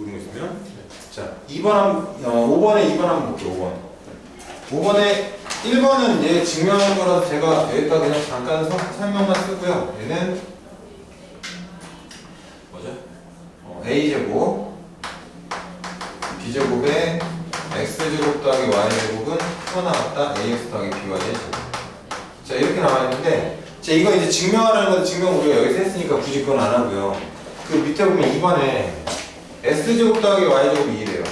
모르고 있으면 자 2번 한 어, 5번에 2번 한번 볼게요 5번. 5번에 1번은 이제 증명한 거라서 제가 여기다 그냥 잠깐 서- 설명만 쓰고요. 얘는 뭐죠? 어, a제곱 b제곱에 x제곱 더하기 y제곱은 크거 나왔다. Ax 더하기 by의 제곱. 자 이렇게 나와 있는데 자 이거 이제 증명하라는 건 증명 우리가 여기서 했으니까 굳이 그건 안 하고요. 그 밑에 보면 2번에 s제곱 더하기 y제곱이 2래요.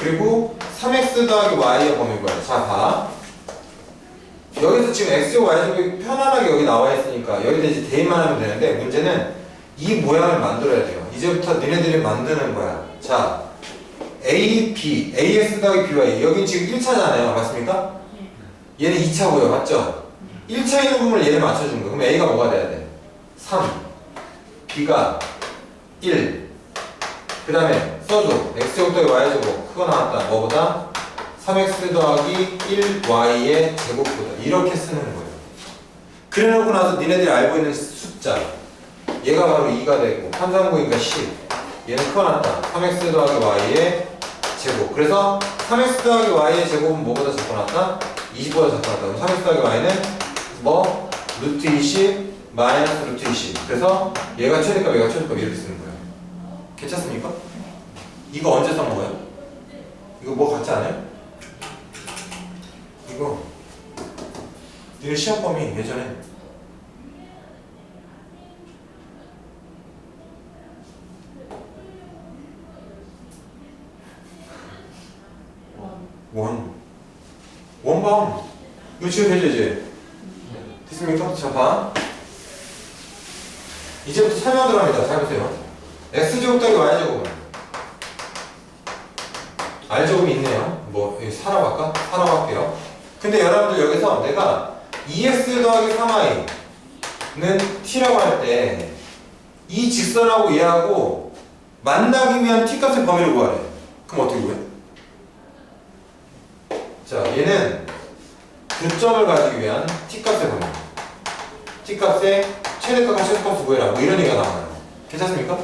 그리고 3x 더하기 y의 범위고요 자 봐. 여기서 지금 x제곱 y제곱이 편안하게 여기 나와 있으니까 여기다 이제 대입만 하면 되는데 문제는 이 모양을 만들어야 돼요. 이제부터 니네들이 만드는 거야. 자 a, b, as 더하기 by 여기 지금 1차잖아요. 맞습니까? 얘는 2차고요. 맞죠? 1차 있는 부분을 얘를 맞춰준 거예요. 그럼 a가 뭐가 돼야 돼? 3 b가 1 그 다음에 써줘. X제곱 더하기 y제곱. 그거 나왔다. 뭐보다? 3x 더하기 1y의 제곱보다. 이렇게 쓰는 거예요. 그래 놓고 나서 니네들이 알고 있는 숫자. 얘가 바로 2가 되고 3, 3, 9니까 10 얘는 커놨다. 3x 더하기 y의 제곱. 그래서 3x 더하기 y의 제곱은 뭐보다 적어놨다? 20보다 적어놨다. 그럼 3x 더하기 y는 뭐? 루트 20 마이너스 루트 20 그래서 얘가 최대값 얘가 최대값 이렇게 쓰는 거예요 괜찮습니까? 이거 언제 써먹어요? 이거 뭐 같지 않아요? 이거 이거 시험 범위 예전에 원 원방 이거 지금 되죠 이제 됐습니까? 자 봐. 이제부터 설명 들어갑니다. 잘 보세요. X제곱 더하기 y제곱은 r제곱이 있네요. 뭐 사라고 할까? 사라고 할게요. 근데 여러분들 여기서 내가 2x 더하기 3y는 t라고 할 때 이 직선하고 얘하고 만나기 위한 t 값의 범위를 구하래. 그럼 어떻게 구해? 자, 얘는 두 점을 가지기 위한 t 값의 범위. t 값의 최대값과 최소값을 구해라. 뭐 이런 얘기가 나와요. 괜찮습니까?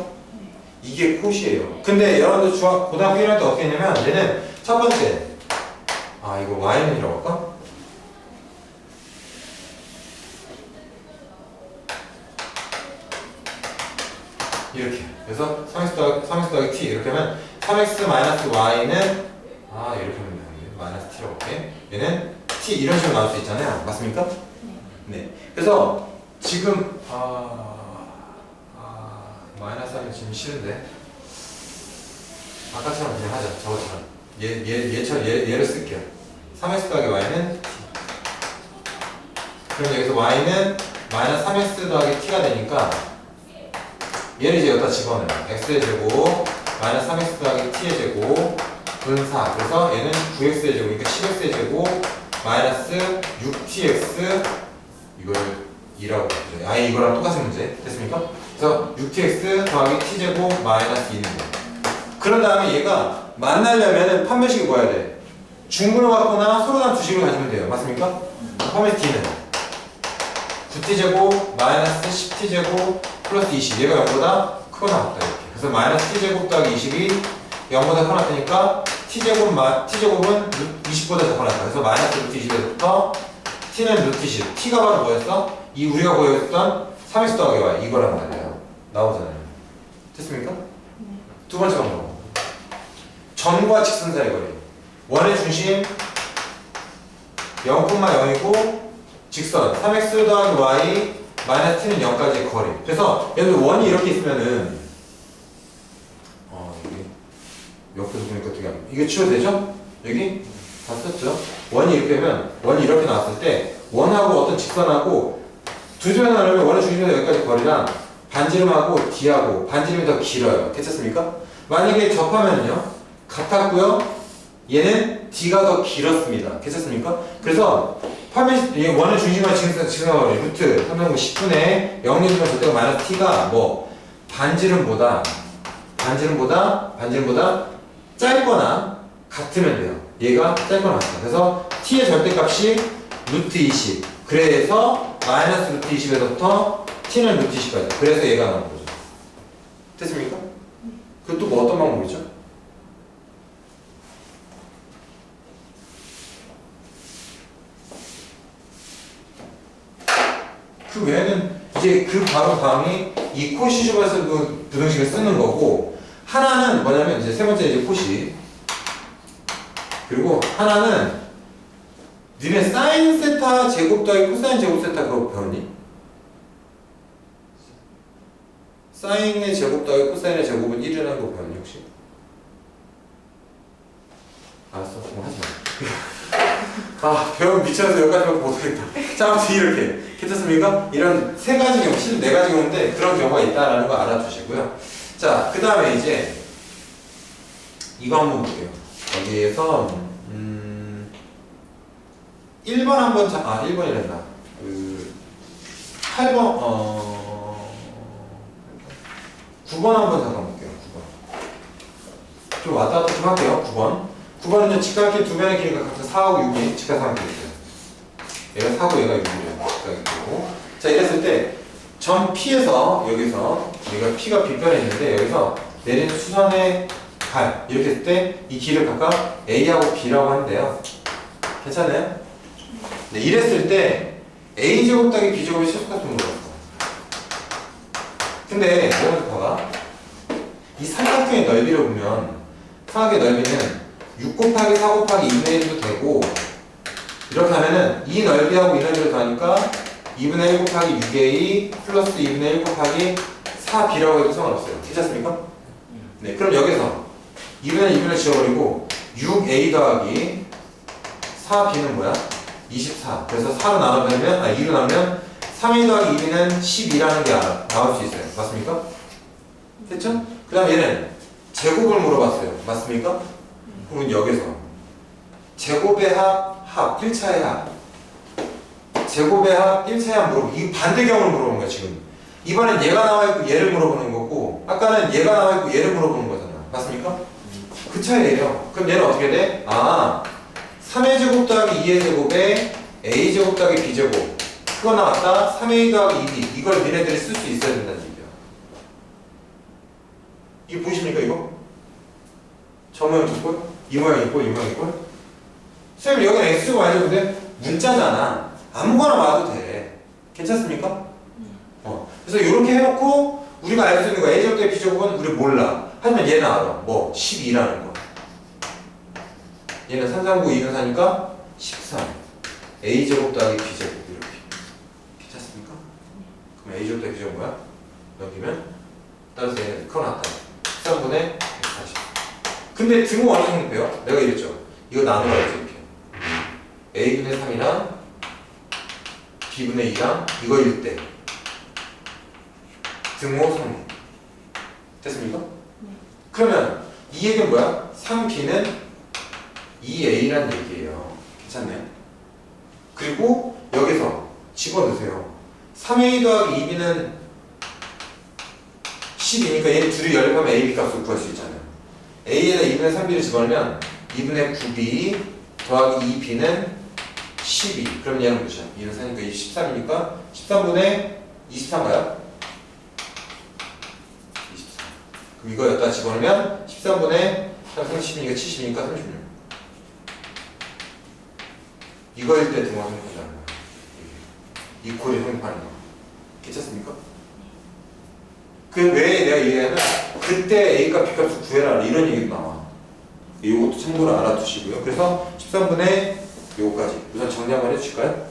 이게 콧이에요. 근데 여러분들 중학 고등학교 1학년 때 어떻게 했냐면 얘는 첫 번째. 아 이거 y는이라고 할까? 이렇게. 그래서 3x 더하기 3x 더하기 t 이렇게 하면 3x 마이너스 y는 아 이렇게 하면 되는데 마이너스 t라고 할게. 얘는 t 이런 식으로 나올 수 있잖아요. 맞습니까? 네. 그래서 지금 아, 아 마이너스 하면 지금 싫은데? 아까처럼 그냥 하자 저것처럼. 얘, 얘, 얘처럼 얘, 얘를 쓸게요. 3x 더하기 y는 그럼 여기서 y는 마이너스 3x 더하기 t가 되니까 얘를 이제 여기다 집어넣어요. x의 제곱 마이너스 3x 더하기 t의 제곱 분사. 그래서 얘는 9x의 제곱이니까 10x의 제곱 마이너스 6tx 이걸 2라고 보죠 아 이거랑 똑같은 문제 됐습니까? 그래서 6tx 더하기 t제곱 마이너스 2는 거예요 그런 다음에 얘가 만나려면은 판매식이 뭐야 돼? 중분을 갖거나 서로 다른 두 식을 가지면 돼요 맞습니까? 판매 t는 9t제곱 마이너스 10t제곱 플러스 20 얘가 0보다 크거 나왔다 이렇게 그래서 마이너스 t제곱 더하기 20이 0보다 커 나타니까 t제곱 마, t제곱은 20보다 작아 나타 그래서 마이너스 루트 20에서부터 t는 루트 10 t가 바로 뭐였어? 이 우리가 보여줬던 3x 더하기 y 이거란 말이에요. 나오잖아요. 됐습니까? 두 번째 방법. 점과 직선 사이 거리. 원의 중심 0,0이고 직선. 3x 더하기 y 마이너스 t는 0까지의 거리. 그래서 여러분 원이 이렇게 있으면은 어 이게 옆에서 보니까 되게 안- 이게 치워도 되죠? 여기? 다 썼죠? 원이 이렇게 되면 원이 이렇게 나왔을 때 원하고 어떤 직선하고 두 점에 나누면 원의 중심에서 여기까지 거리랑 반지름하고 D하고 반지름이 더 길어요 괜찮습니까? 만약에 접하면요 같았고요 얘는 D가 더 길었습니다 괜찮습니까? 그래서 파면 이 원의 중심과 직선 직선거리 루트 3분의 10분의 0이면 절대가 마이너스 t가 뭐 반지름보다 반지름보다 반지름보다 짧거나 같으면 돼요. 얘가 짧거나 같다. 그래서 t의 절대값이 루트 20. 그래서 마이너스 루트 20에서부터 t는 루트 20까지. 그래서 얘가 나온 거죠. 됐습니까? 그것도 뭐 어떤 방법이죠? 그 외에는 이제 그 바로 다음이 이 코시주바에서 그 부등식을 쓰는 거고 하나는 뭐냐면 이제 세 번째 이제 코시 그리고 하나는 니네 사인 세타 제곱 더하기 코사인 제곱 세타 그거 배웠니? 사인의 제곱 더하기 코사인의 제곱은 1이라는 거 배웠니 혹시? 알았어 그럼 하지 마. 아 배움 미쳐서 여기까지밖에 못하겠다. 자 아무튼 이렇게 괜찮습니까? 이런 세 가지 경우, 실은 네 가지 경우인데 그런 경우가 있다라는 거 알아두시고요. 자, 그 다음에 이제 이거 한번 볼게요. 여기에서 음 1번 한번 자, 아 1번이란다. 그 8번 어 9번 한번 잠깐 볼게요. 9번. 좀 왔다 갔다 좀 할게요. 9번. 9번은요 직각의 두 변의 길이가 각각 4하고 6이 직각삼각형이 있어요. 얘가 4고 얘가 6이래요. 직각이고. 자 이랬을 때 점 P에서 여기서 여기가 P가 B편에 있는데 여기서 내리는 수선의 발 이렇게 했을 때 이 길을 각각 A하고 B라고 한대요. 괜찮아요? 네, 이랬을 때 A 제곱 더하기 B 제곱이 최소값을 물어봤어. 근데 여기서 봐봐. 이 삼각형의 넓이를 보면 삼각의 넓이는 6 곱하기 4 곱하기 2분의 1도 되고 이렇게 하면은 이 넓이하고 이 넓이를 더하니까 2분의 1 곱하기 6a 플러스 2분의 1 곱하기 4b라고 해도 상관없어요. 괜찮습니까? 네, 그럼 여기서 2분의 2분의 지워버리고 6a 더하기 4b는 뭐야? 24. 그래서 4로 나눠보면, 아, 2로 나누면 3a 더하기 2b는 12라는 게 알아, 나올 수 있어요. 맞습니까? 됐죠? 그 다음 얘는 제곱을 물어봤어요. 맞습니까? 그러면 여기서 제곱의 합, 합, 1차의 합 제곱의 합, 1차의 합 물어보고 이 반대경을 물어보는 거야 지금 이번엔 얘가 나와있고 얘를 물어보는 거고 아까는 얘가 나와있고 얘를 물어보는 거잖아 맞습니까? 그 차이예요 그럼 얘는 어떻게 돼? 아 3의 제곱 더하기 2의 제곱에 a 제곱 더하기 b 제곱. 그거 나왔다. 3a 더하기 2b 이걸 니네들이 쓸 수 있어야 된다는 얘기야. 이거 보이십니까 이거? 저 모양 있고 이 모양 있고 이 모양 있고 쌤 여기는 x y 제곱인데? 문자잖아. 아무거나 와도 돼. 괜찮습니까? 어. 그래서 이렇게 해놓고 우리가 알수 있는 거 a 제곱 대 b 제곱은 우리 몰라. 하지만 얘는 알아 뭐? 12라는 거 얘는 3, 3, 9, 2는 4니까 13 a 제곱 더하기 b 제곱 이렇게 괜찮습니까? 그럼 a 제곱 더하기 b 제곱 뭐야? 넘기면 따라서 얘는 나왔다 13분의 140 근데 등호 어느 정도 배워? 내가 이랬죠. 이거 나눠야지 이렇게. a분의 3이랑 b분의 2랑 이거일 때 등호 3. 됐습니까? 그러면 이 얘기는 뭐야? 3b는 2a란 얘기예요. 괜찮나요? 그리고 여기서 집어넣으세요. 3a 더하기 2b는 10이니까 얘 둘이 연립하면 a, b 값을 구할 수 있잖아요. a에다 2분의 3b를 집어넣으면 2분의 9b 더하기 2b는 12 그럼 얘는 몇이야? 2는 4니까 2 13이니까 13분의 23가요? 24 그럼 이거 여기다 집어넣으면 13분의 30이니까 70이니까 36 이거일 때 등호 성립하지 않는 거야 이 꼴이 성립하는 거. 괜찮습니까? 그왜 내가 얘기하면 그때 A값 B값을 구해라 이런 얘기도 나와. 이것도 참고로 알아두시고요. 그래서 13분의 요거까지. 우선 정리 한번 해주실까요?